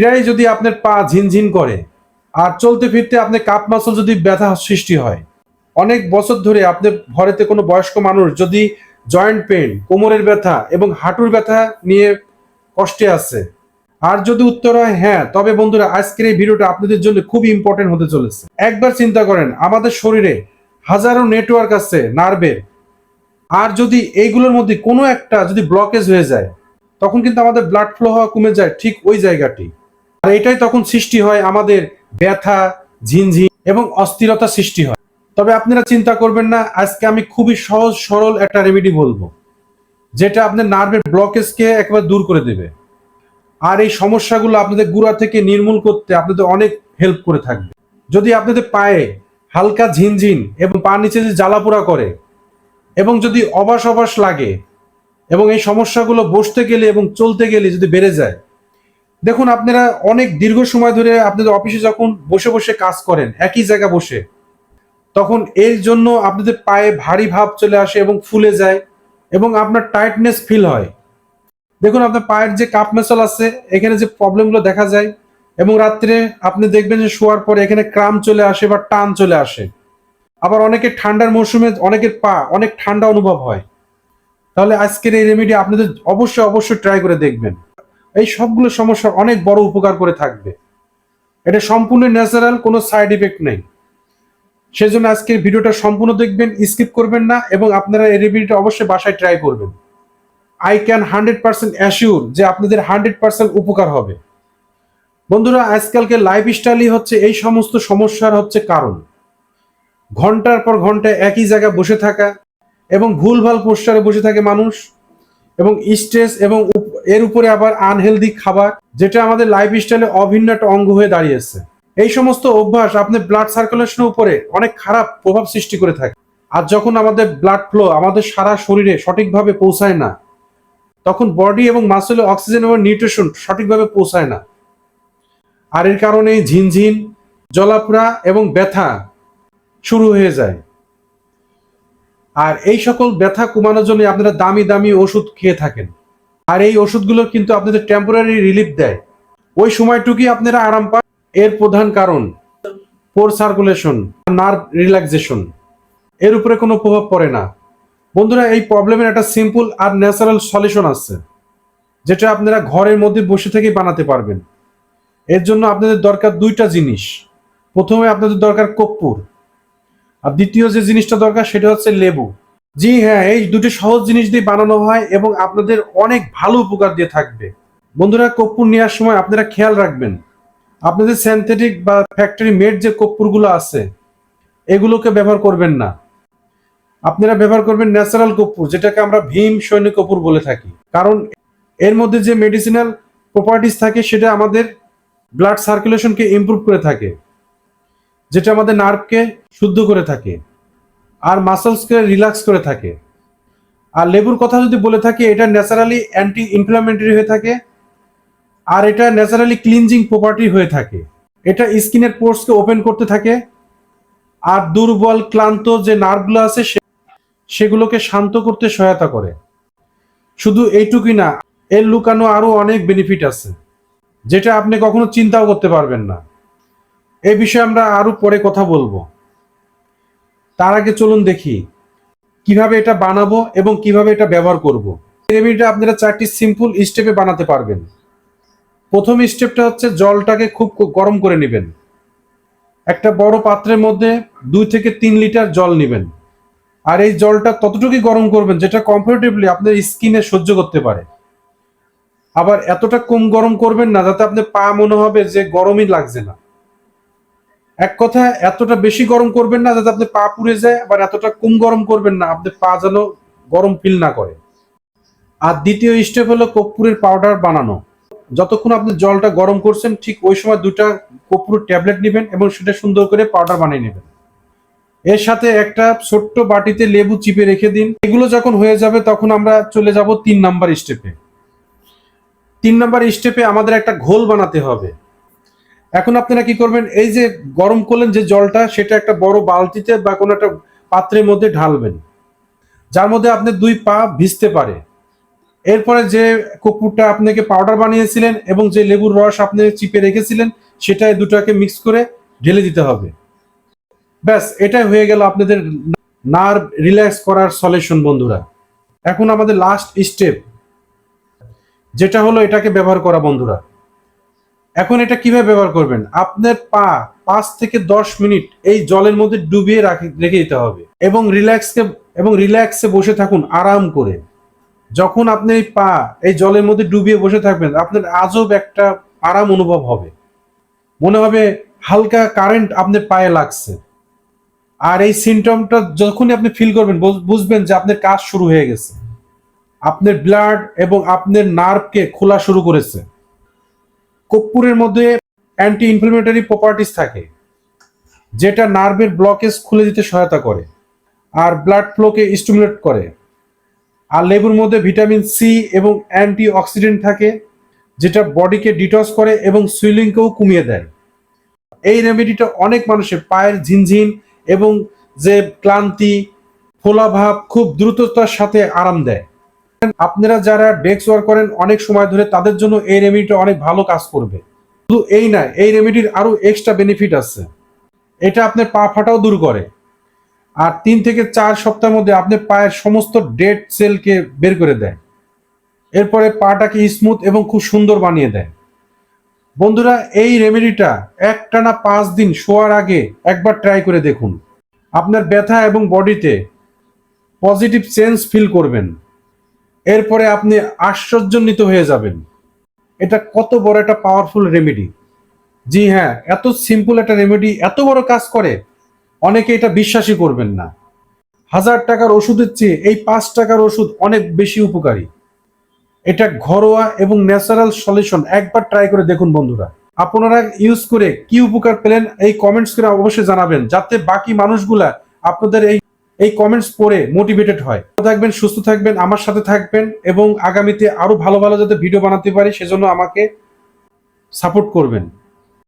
প্রায় যদি আপনার পা ঝিনঝিন করে আর চলতে ফিরতে আপনার কাপ মাসল যদি ব্যথা সৃষ্টি হয়, অনেক বছর ধরে আপনার ঘরেতে কোনো বয়স্ক মানুষ যদি জয়েন্ট পেন কোমরের ব্যথা এবং হাঁটুর ব্যথা নিয়ে কষ্টে আছে। আর যদি উত্তর হয় হ্যাঁ তবে বন্ধুরা, আজকের এই ভিডিওটা আপনাদের জন্য খুব ইম্পর্টেন্ট হতে চলেছে। একবার চিন্তা করেন, আমাদের শরীরে হাজারো নেটওয়ার্ক আছে নার্ভের আর যদি এইগুলোর মধ্যে কোনো একটা যদি ব্লকেজ হয়ে যায়, তখন কিন্তু আমাদের ব্লাড ফ্লো হওয়া কমে যায় ঠিক ওই জায়গাটি। আর এটাই তখন সৃষ্টি হয় আমাদের ব্যথা, ঝিনঝিন এবং অস্থিরতা সৃষ্টি হয়। তবে আপনারা চিন্তা করবেন না, আজকে আমি খুবই সহজ, সরল একটা রেমেডি বলব, যেটা আপনার নার্ভের ব্লকেজকে একেবারে দূর করে দেবে। আর এই সমস্যাগুলো আপনাদের গুড়া থেকে নির্মূল করতে আপনাদের অনেক হেল্প করে থাকবে। যদি আপনাদের পায়ে হালকা ঝিনঝিন এবং পা নিচে যে জ্বালাপোড়া করে, এবং যদি অবাস অবাস লাগে, এবং এই সমস্যাগুলো বসতে গেলে এবং চলতে গেলে যদি বেড়ে যায় দেখুন, আপনারা অনেক দীর্ঘ সময় ধরে আপনাদের অফিসে যখন বসে বসে কাজ করেন, একই জায়গা বসে, তখন এর জন্য আপনাদের পায়ে ভারী ভাব চলে আসে এবং ফুলে যায় এবং আপনার টাইটনেস ফিল হয়। দেখুন, আপনার পায়ের যে কাপ মেসল আছে, এখানে যে প্রবলেমগুলো দেখা যায়, এবং রাত্রে আপনি দেখবেন যে শোয়ার পরে এখানে ক্রাম চলে আসে বা টান চলে আসে। আবার অনেকের ঠান্ডার মৌসুমে অনেকের পা অনেক ঠান্ডা অনুভব হয়। তাহলে আজকের এই রেমেডি আপনাদের অবশ্যই অবশ্যই ট্রাই করে দেখবেন। এই সবগুলো সমস্যা অনেক বড় উপকার করে থাকবে। এটা সম্পূর্ণ ন্যাচারাল কোনো সাইড ইফেক্ট নেই। সেজন্য আজকের ভিডিওটা সম্পূর্ণ দেখবেন স্কিপ করবেন না, এবং আপনারা এই রেমেডিটা অবশ্যই বাসায় ট্রাই করবেন। I can hundred percent assure যে আপনাদের হান্ড্রেড পার্সেন্ট উপকার হবে। বন্ধুরা, আজকালকে লাইফ স্টাইলই হচ্ছে এই সমস্ত সমস্যার হচ্ছে কারণ। ঘণ্টার পর ঘণ্টা একই জায়গায় বসে থাকা এবং ভুলভাল পোস্টারে বসে থাকে মানুষ। এবং স্ট্রেস এবং এর উপরে আবার আনহেলদি খাবার, যেটা আমাদের লাইফ স্টাইলে অভিন্ন একটা অঙ্গ হয়ে দাঁড়িয়েছে। এই সমস্ত অভ্যাস আপনার ব্লাড সার্কুলেশনের উপরে অনেক খারাপ প্রভাব সৃষ্টি করে থাকে। আর যখন আমাদের ব্লাড ফ্লো আমাদের সারা শরীরে সঠিকভাবে পৌঁছায় না, তখন বডি এবং মাসেলে অক্সিজেন এবং নিউট্রিশন সঠিকভাবে পৌঁছায় না। আর এর কারণে ঝিনঝিন, জলাপড়া এবং ব্যথা শুরু হয়ে যায়। আর এই সকল ব্যথা কমানোর জন্য আপনারা দামি দামি ওষুধ খেয়ে থাকেন। আর এই ওষুধগুলো কিন্তু আপনাদের টেম্পোরারি রিলিফ দেয়। ওই সময়টুকুই আপনারা আরাম পান। এর প্রধান কারণ পোর সার্কুলেশন নার্ভ রিল্যাক্সেশন এর উপরে কোনো প্রভাব পড়ে না। বন্ধুরা, এই প্রবলেমের একটা সিম্পল আর ন্যাচারাল সলিউশন আছে, যেটা আপনারা ঘরের মধ্যে বসে থেকেই বানাতে পারবেন। এর জন্য আপনাদের দরকার দুইটা জিনিস। প্রথমে আপনাদের দরকার কর্পূর। আর দ্বিতীয় যে জিনিসটা দরকার সেটা হচ্ছে লেবু। জি হ্যাঁ এই দুটি সহজ জিনিস দিয়ে বানানো হয় এবং আপনাদের অনেক ভালো উপকার দিয়ে থাকবে। বন্ধুরা, কর্পূর নেওয়ার সময় আপনারা খেয়াল রাখবেন, আপনাদের সিনথেটিক বা ফ্যাক্টরি মেড যে কর্পূরগুলো আছে, এগুলোকে ব্যবহার করবেন না। আপনারা ব্যবহার করবেন ন্যাচারাল কর্পূর, যেটাকে আমরা ভীম সৈন্য কর্পূর বলে থাকি। কারণ এর মধ্যে যে মেডিসিনাল প্রপার্টিস থাকে, সেটা আমাদের ব্লাড সার্কুলেশনকে ইমপ্রুভ করে থাকে। যেটা আমাদের নার্ভকে শুদ্ধ করে থাকে, আর মাসলসকে রিল্যাক্স করে থাকে। আর লেবুর কথা যদি বলে থাকি, এটা ন্যাচারালি অ্যান্টি ইনফ্লামেটরি হয়ে থাকে, আর এটা ন্যাচারালি ক্লিনজিং প্রপার্টি হয়ে থাকে। এটা স্কিনের পোর্সকে ওপেন করতে থাকে, আর দুর্বল, ক্লান্ত যে নার্ভগুলো আছে সেগুলোকে শান্ত করতে সহায়তা করে। শুধু এইটুকুই না, এর লুকানো আরও অনেক বেনিফিট আছে, যেটা আপনি কখনো চিন্তাও করতে পারবেন না। এই বিষয়ে আমরা আরও পরে কথা বলব। তার আগে চলুন দেখি, কীভাবে এটা বানাবো এবং কীভাবে এটা ব্যবহার করব। রেমেডিটা আপনারা চারটি সিম্পল স্টেপে বানাতে পারবেন। প্রথম স্টেপটা হচ্ছে জলটাকে খুব গরম করে নেবেন। একটা বড় পাত্রের মধ্যে দুই থেকে তিন লিটার জল নেবেন। আর এই জলটা ততটুকুই গরম করবেন যেটা কমফোর্টেবলি আপনার স্কিনে সহ্য করতে পারে। আবার এতটা কম গরম করবেন না যাতে আপনার পা মনে হবে যে গরমই লাগছে না। এক কথা, এতটা বেশি গরম করবেন না যাতে আপনি পা পুড়ে যায়, আবার এতটা কম গরম করবেন না, আপনি পা যেন গরম ফিল না করে। আর দ্বিতীয় স্টেপ হলো কর্পূরের পাউডার বানানো। যতক্ষণ আপনি জলটা গরম করছেন, ঠিক ওই সময় দুটা কর্পূরের ট্যাবলেট নেবেন এবং সেটা সুন্দর করে পাউডার বানিয়ে নেবেন। এর সাথে একটা ছোট্ট বাটিতে লেবু চিপে রেখে দিন। এগুলো যখন হয়ে যাবে, তখন আমরা চলে যাব তিন নাম্বার স্টেপে তিন নাম্বার স্টেপে আমাদের একটা ঘোল বানাতে হবে। এখন আপনারা কি করবেন, এই যে গরম করলেন যে জলটা, সেটা একটা বড় বালতিতে বা কোনো একটা পাত্রের মধ্যে ঢালবেন। যার মধ্যে আপনার দুই পা ভিজতে পারে। এরপরে যে কপুরটা আপনাকে পাউডার বানিয়েছিলেন এবং যে লেবুর রস আপনি চিপে রেখেছিলেন সেটা দুটাকে মিক্স করে ঢেলে দিতে হবে। ব্যাস, এটাই হয়ে গেল আপনাদের নার্ভ রিল্যাক্স করার সলিউশন বন্ধুরা। এখন আমাদের লাস্ট স্টেপ যেটা হলো এটাকে ব্যবহার করা, বন্ধুরা। এখন এটা কীভাবে ব্যবহার করবেন? আপনার পা পাঁচ থেকে দশ মিনিট এই জলের মধ্যে ডুবিয়ে রাখি- দিতে হবে। এবং রিল্যাক্সকে এবং রিল্যাক্সে বসে থাকুন, আরাম করে। যখন আপনি এই পা এই জলের মধ্যে ডুবিয়ে বসে থাকবেন, আপনার আজব একটা আরাম অনুভব হবে। মনে হবে হালকা কারেন্ট আপনার পায়ে লাগছে। আর এই সিমটমটা যখনই আপনি ফিল করবেন বুঝবেন যে আপনার কাজ শুরু হয়ে গেছে। আপনার ব্লাড এবং আপনার নার্ভকে খোলা শুরু করেছে। কর্পূরের মধ্যে অ্যান্টি ইনফ্লামেটরি প্রপার্টিস থাকে, যেটা নার্ভের ব্লকেজ খুলে দিতে সহায়তা করে, আর ব্লাড ফ্লোকে স্টিমুলেট করে। আর লেবুর মধ্যে ভিটামিন সি এবং অ্যান্টি অক্সিডেন্ট থাকে, যেটা বডিকে ডিটক্স করে এবং সুইলিংকেও কমিয়ে দেয়। এই রেমেডিটা অনেক মানুষের পায়ের ঝিনঝিন এবং যে ক্লান্তি, ফোলাভাব খুব দ্রুততার সাথে আরাম দেয়। আপনারা যারা ডেস্ক ওয়ার্ক করেন, অনেক সময় ধরে তাদের জন্য এই রেমেডিটা অনেক ভালো কাজ করবে। শুধু এই না, এই রেমেডির আরও এক্সট্রা বেনিফিট আছে। এটা আপনার পা ফাটাও দূর করে। আর তিন থেকে চার সপ্তাহের মধ্যে আপনার পায়ের সমস্ত ডেড সেলকে বের করে দেয় এরপরে পাটাকে স্মুথ এবং খুব সুন্দর বানিয়ে দেয় বন্ধুরা, এই রেমেডিটা একটানা পাঁচ দিন শোয়ার আগে একবার ট্রাই করে দেখুন। আপনার ব্যথা এবং বডিতে পজিটিভ চেঞ্জ ফিল করবেন। এরপরে আপনি আশ্চর্যান্বিত হয়ে যাবেন। এটা কত বড় একটা পাওয়ারফুল রেমেডি জি হ্যাঁ এত সিম্পল একটা রেমেডি এত বড় কাজ করে, অনেকে এটা বিশ্বাসই করবেন না। হাজার টাকার ওষুধের চেয়ে এই পাঁচ টাকার ওষুধ অনেক বেশি উপকারী। এটা ঘরোয়া এবং ন্যাচারাল সলিউশন একবার ট্রাই করে দেখুন বন্ধুরা। আপনারা ইউজ করে কি উপকার পেলেন, এই কমেন্টস করে অবশ্যই জানাবেন, যাতে বাকি মানুষগুলা আপনাদের এই এই কমেন্টস পড়ে মোটিভেটেড হয়। থাকবেন, সুস্থ থাকবেন, আমার সাথে থাকবেন এবং আগামীতে আরও ভালো ভালো যাতে ভিডিও বানাতে পারি, সেজন্য আমাকে সাপোর্ট করবেন।